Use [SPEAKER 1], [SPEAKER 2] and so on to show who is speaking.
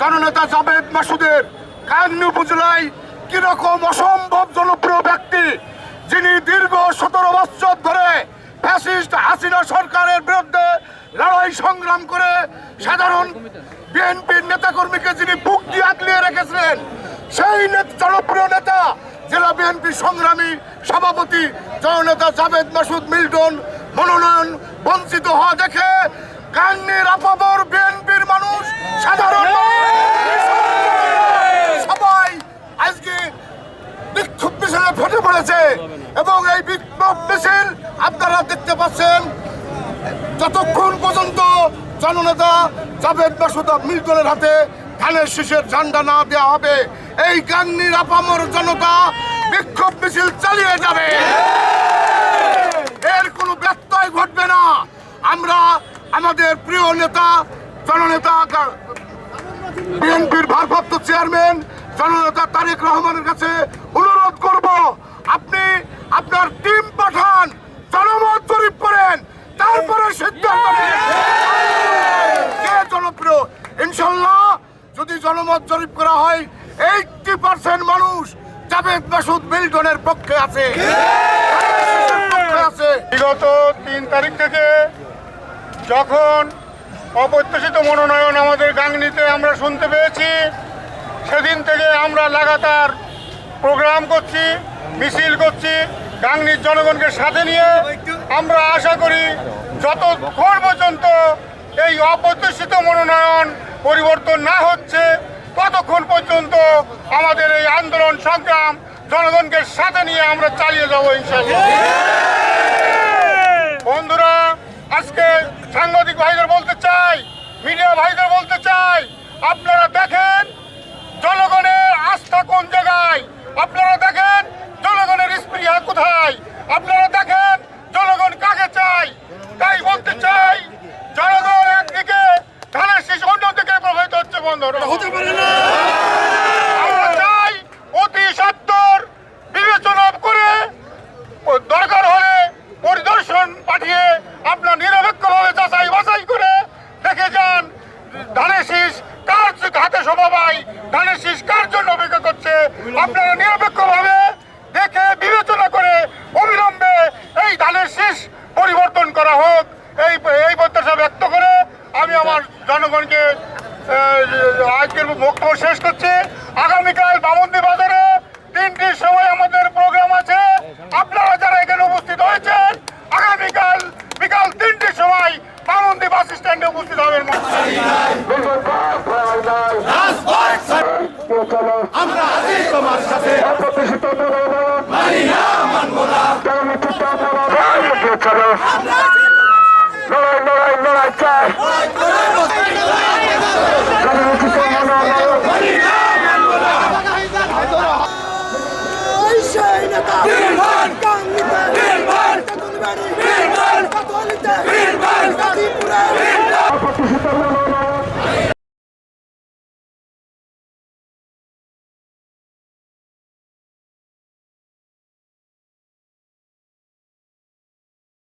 [SPEAKER 1] জননেতা জাবেদ মাসুদের কান্নি উপজেলায় কীরকম অসম্ভব জনপ্রিয় ব্যক্তি, যিনি দীর্ঘ সতেরো বছর ধরে ফ্যাসিস্ট হাসিনা সরকারের বিরুদ্ধে লড়াই সংগ্রাম করে সাধারণ বিএনপির নেতাকর্মীকে যিনি বুক দিয়ে আগলিয়ে রেখেছিলেন, সেই জনপ্রিয় নেতা জেলা বিএনপি সংগ্রামী সভাপতি জননেতা জাভেদ মাসুদ মিল্টন মনোনয়ন বঞ্চিত হওয়া দেখে কান্নির আপাবর বিএনপির মানুষ সাধারণ মানুষ, সবাই আজকে বিক্ষোভ মিছিলে ফেটে পড়েছে। এবং এই বিক্ষোভ মিছিল, আপনারা দেখতে পাচ্ছেন, যতক্ষণ পর্যন্ত জননেতা জাভেদ মাসুদ মিল্টনের হাতে ধানের শীষের ঝান্ডা না দেওয়া হবে, এই গাঙ্গির আপামর জনতা বিক্ষোভ মিছিল চালিয়ে যাবে। এর কোনো ব্যত্যয় ঘটবে না। আমরা আমাদের প্রিয় নেতা, জননেতা বিএনপির ভারপ্রাপ্ত চেয়ারম্যান, জননেতা তারেক রহমানের কাছে আপনি আপনার টিম পাঠান, জনমত জরিপ করেন, তারপরে সিদ্ধান্ত জনপ্রিয়? ইনশাল্লাহ যদি জনমত জরিপ করা হয় এইটটি পার্সেন্ট মানুষ জাভেদ মাসুদ মিল্টনের পক্ষে আছে।
[SPEAKER 2] বিগত তিন তারিখ থেকে যখন অপ্রত্যাশিত মনোনয়ন আমাদের গাংনিতে আমরা শুনতে পেয়েছি, সেদিন থেকে আমরা লাগাতার প্রোগ্রাম করছি, মিছিল করছি, গাংনির জনগণকে সাথে নিয়ে আমরা আশা করি যতক্ষণ পর্যন্ত এই অপ্রত্যাশিত মনোনয়ন পরিবর্তন না হচ্ছে, ততক্ষণ পর্যন্ত আমাদের এই আন্দোলন, সংগ্রাম জনগণকে সাথে নিয়ে আমরা চালিয়ে যাব ইনশাল্লাহ বন্ধুরা, আজকে সাংবাদিক ভাইদের বলতে চাই মিডিয়া ভাইদের বলতে চাই আপনারা দেখেন জনগণের আস্থা কোন জায়গায় আপনারা দেখেন জনগণের স্পৃহা কোথায়? আপনারা দেখেন জনগণ কাকে চাই তাই বলতে চাই জনগণ একদিকে ধানের শীষ অন্যদিকে প্রভাবিত হচ্ছে বন্ধুরা হতে পারে না। আমরা চাই অতি সত্তর বিবেচনা করে দরকার হলে পরিদর্শন পাঠিয়ে আপনার নিরপেক্ষভাবে যাচাই বাছাই করে দেখে যান ধানের শীষ কার হাতে শোভা পায় ধানের শীষ কার জন্য করছে আপনারা নিরপেক্ষভাবে দেখে বিবেচনা করে অবিলম্বে এই ধানের শীষ পরিবর্তন করা হোক। এই এই প্রত্যাশা ব্যক্ত করে আমি আমার জনগণকে আজকের বক্তব্য শেষ করছি। আগামীকাল বামন্দি বাজারে তিনটির সময় আমাদের প্রোগ্রাম আছে। আপনারা যারা এখানে উপস্থিত হয়েছেন, আগামীকাল বিকাল তিনটির সময় বামন্দি বাস স্ট্যান্ডে উপস্থিত হবেন
[SPEAKER 3] আমরা আছি তোমার সাথে মানি না মানবো না
[SPEAKER 1] চলো লড়াই লড়াই লড়াই চাই
[SPEAKER 3] নির্মাণ